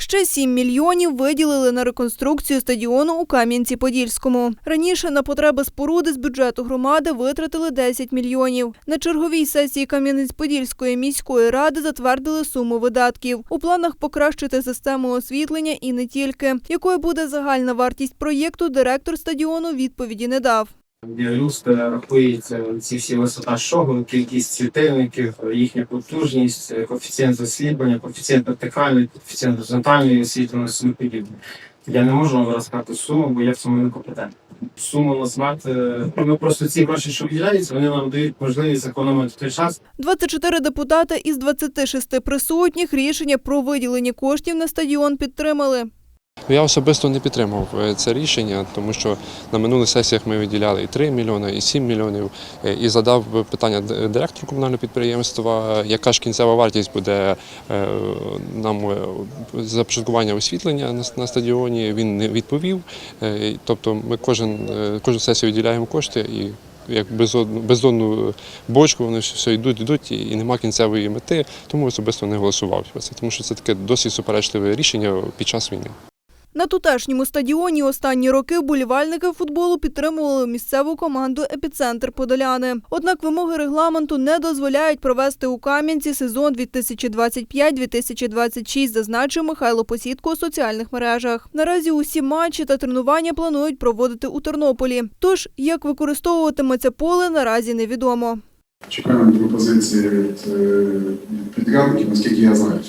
Ще 7 мільйонів виділили на реконструкцію стадіону у Кам'янці-Подільському. Раніше на потреби споруди з бюджету громади витратили 10 мільйонів. На черговій сесії Кам'янець-Подільської міської ради затвердили суму видатків. У планах покращити систему освітлення і не тільки. Якою буде загальна вартість проєкту, директор стадіону відповіді не дав. Для рахується ці всі висота шогу, кількість світильників, їхня потужність, коефіцієнт засліплення, коефіцієнт вертикальний, коефіцієнт горизонтальної освітленості і подібне. Я не можу вам розказати суму, бо я в цьому не компетентний. Суму назвати. Ми просто ці гроші, що виділяються, вони нам дають можливість зекономити той час, 24 депутати із 26 присутніх рішення про виділення коштів на стадіон підтримали. Я особисто не підтримав е, це рішення, тому що на минулих сесіях ми виділяли і 3 мільйони, і 7 мільйонів. Е, І задав питання директору комунального підприємства, яка ж кінцева вартість буде е, нам започаткування освітлення на стадіоні. Він не відповів. Тобто ми кожен, кожну сесію виділяємо кошти і. Як безодну, бездонну бочку, вони все- йдуть, йдуть, і нема кінцевої мети, тому особисто не голосував тому що це таке досить суперечливе рішення під час війни. На тутешньому стадіоні останні роки вболівальники футболу підтримували місцеву команду Епіцентр Подоляни. Однак вимоги регламенту не дозволяють провести у Кам'янці сезон 2025-2026, зазначив Михайло Посідко у соціальних мережах. Наразі усі матчі та тренування планують проводити у Тернополі. Тож, як використовуватиметься поле, наразі невідомо. Чекаємо пропозиції від е, підрядників, наскільки я знаю.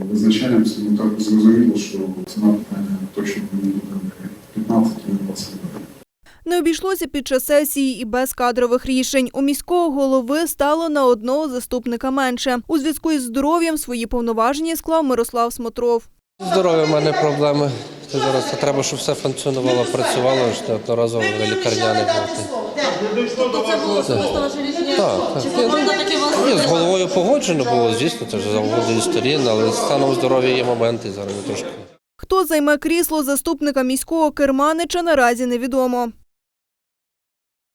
То Визначаємося, ну так зрозуміло, що ціна питання точно не буде не 15 і 20 гривень. Не обійшлося під час сесії і без кадрових рішень. У міського голови стало на одного заступника менше. У зв'язку із здоров'ям свої повноваження склав Мирослав Смотров. Здоров'я в мене проблеми. Це зараз треба, щоб все функціонувало, працювало, що неодноразово на лікарняних бути. Тобто це було особисто ваше рішення? Так, так. Чи команда вас Ні, з головою погоджено було, звісно, це ж за сторін, але станом здоров'я є моменти зараз трошки. Хто займе крісло заступника міського керманича, наразі невідомо.